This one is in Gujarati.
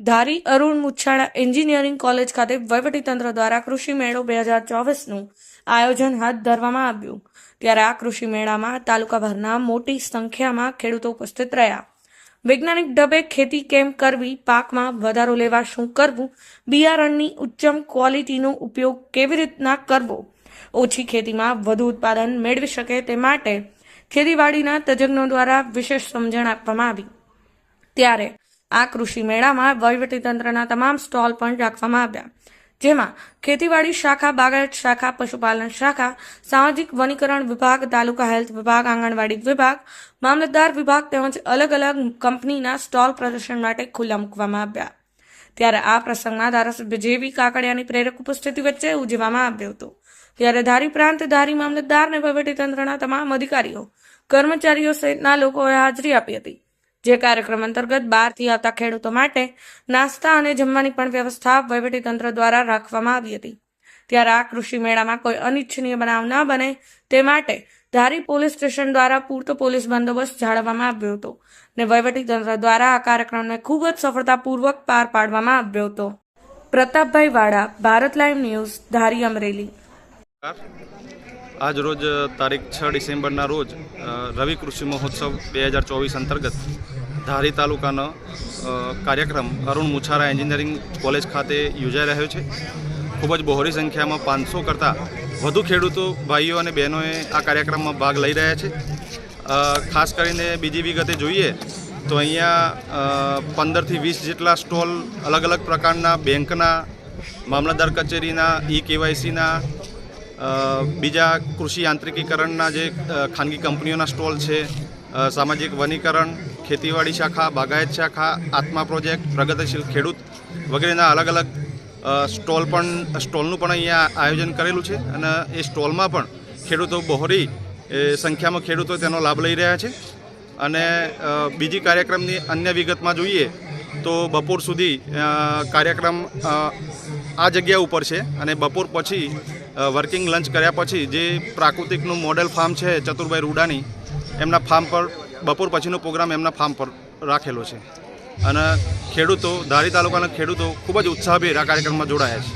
ધારી અરુણ મુછાળા એન્જિનિયરિંગ કોલેજ ખાતે વહીવટીતંત્ર દ્વારા કૃષિ મેળો બે હજાર ચોવીસનું આયોજન હાથ ધરવામાં આવ્યું. ત્યારે આ કૃષિ મેળામાં તાલુકાભરના મોટી સંખ્યામાં ખેડૂતો ઉપસ્થિત રહ્યા. વૈજ્ઞાનિક ઢબે ખેતી કેમ કરવી, પાકમાં વધારો લેવા શું કરવું, બિયારણની ઉચ્ચમ ક્વોલિટીનો ઉપયોગ કેવી રીતના કરવો, ઓછી ખેતીમાં વધુ ઉત્પાદન મેળવી શકે તે માટે ખેતીવાડીના તજજ્ઞો દ્વારા વિશેષ સમજણ આપવામાં આવી. ત્યારે આ કૃષિ મેળામાં વહીવટીતંત્રના તમામ સ્ટોલ પણ રાખવામાં આવ્યા. જેમાં ખેતીવાડી શાખા, બાગાયત શાખા, પશુપાલન શાખા, સામાજિક વનીકરણ વિભાગ, તાલુકા હેલ્થ વિભાગ, આંગણવાડી વિભાગ, મામલતદાર વિભાગ તેમજ અલગ અલગ કંપનીના સ્ટોલ પ્રદર્શન માટે ખુલ્લા મૂકવામાં આવ્યા. ત્યારે આ પ્રસંગમાં ધારાસભ્ય જેવી કાકડિયાની પ્રેરક ઉપસ્થિતિ વચ્ચે ઉજવવામાં આવ્યો હતો. ત્યારે ધારી પ્રાંત, ધારી મામલતદાર અને વહીવટીતંત્રના તમામ અધિકારીઓ, કર્મચારીઓ સહિતના લોકોએ હાજરી આપી હતી. જે કાર્યક્રમ અંતર્ગત બહારથી આવતા ખેડૂતો માટે નાસ્તા અને જમવાની પણ વ્યવસ્થા વહીવટીતંત્ર દ્વારા રાખવામાં આવી હતી. ત્યારે આ કૃષિ મેળામાં કોઈ અનિચ્છનીય બનાવ ન બને તે માટે ધારી પોલીસ સ્ટેશન દ્વારા પૂરતો પોલીસ બંદોબસ્ત જાળવવામાં આવ્યો હતો અને વહીવટીતંત્ર દ્વારા આ કાર્યક્રમને ખૂબ જ સફળતાપૂર્વક પાર પાડવામાં આવ્યો હતો. Pratapbhai Vada, Bharat live news, Dhari Amreli. આજ રોજ તારીખ છ ડિસેમ્બરના રોજ રવિ કૃષિ મહોત્સવ બે હજાર ચોવીસ અંતર્ગત ધારી તાલુકાનો કાર્યક્રમ અરુણ મુછારા એન્જિનિયરિંગ કોલેજ ખાતે યોજાઈ રહ્યો છે. ખૂબ જ બહોળી સંખ્યામાં પાંચસો કરતાં વધુ ખેડૂતો, ભાઈઓ અને બહેનોએ આ કાર્યક્રમમાં ભાગ લઈ રહ્યા છે. ખાસ કરીને બીજી વિગતે જોઈએ તો અહીંયા પંદરથી વીસ જેટલા સ્ટોલ અલગ અલગ પ્રકારના બેંકના, મામલતદાર કચેરીના ઈ કેવાયસીના બીજા કૃષિ યાંત્રિકીકરણના જે ખાનગી કંપનીઓના સ્ટોલ છે સામાજિક વનીકરણ, ખેતીવાડી શાખા, બાગાયત શાખા, આત્મા પ્રોજેક્ટ, પ્રગતિશીલ ખેડૂત વગેરેના અલગ અલગ સ્ટોલ પણ, સ્ટોલનું પણ અહીંયા આયોજન કરેલું છે અને એ સ્ટોલમાં પણ ખેડૂતો બહોરી સંખ્યામાં ખેડૂતો તેનો લાભ લઈ રહ્યા છે. અને બીજી કાર્યક્રમની અન્ય વિગતમાં જોઈએ તો બપોર સુધી કાર્યક્રમ આ જગ્યા ઉપર છે અને બપોર પછી વર્કિંગ લંચ કર્યા પછી જે પ્રાકૃતિકનું મોડેલ ફાર્મ છે ચતુરભાઈ રૂડાની એમના ફાર્મ પર બપોર પછીનો પ્રોગ્રામ એમના ફાર્મ પર રાખેલો છે. અને ખેડૂતો ધારી તાલુકાના ખેડૂતો ખૂબ જ ઉત્સાહભેર આ કાર્યક્રમમાં જોડાયા છે.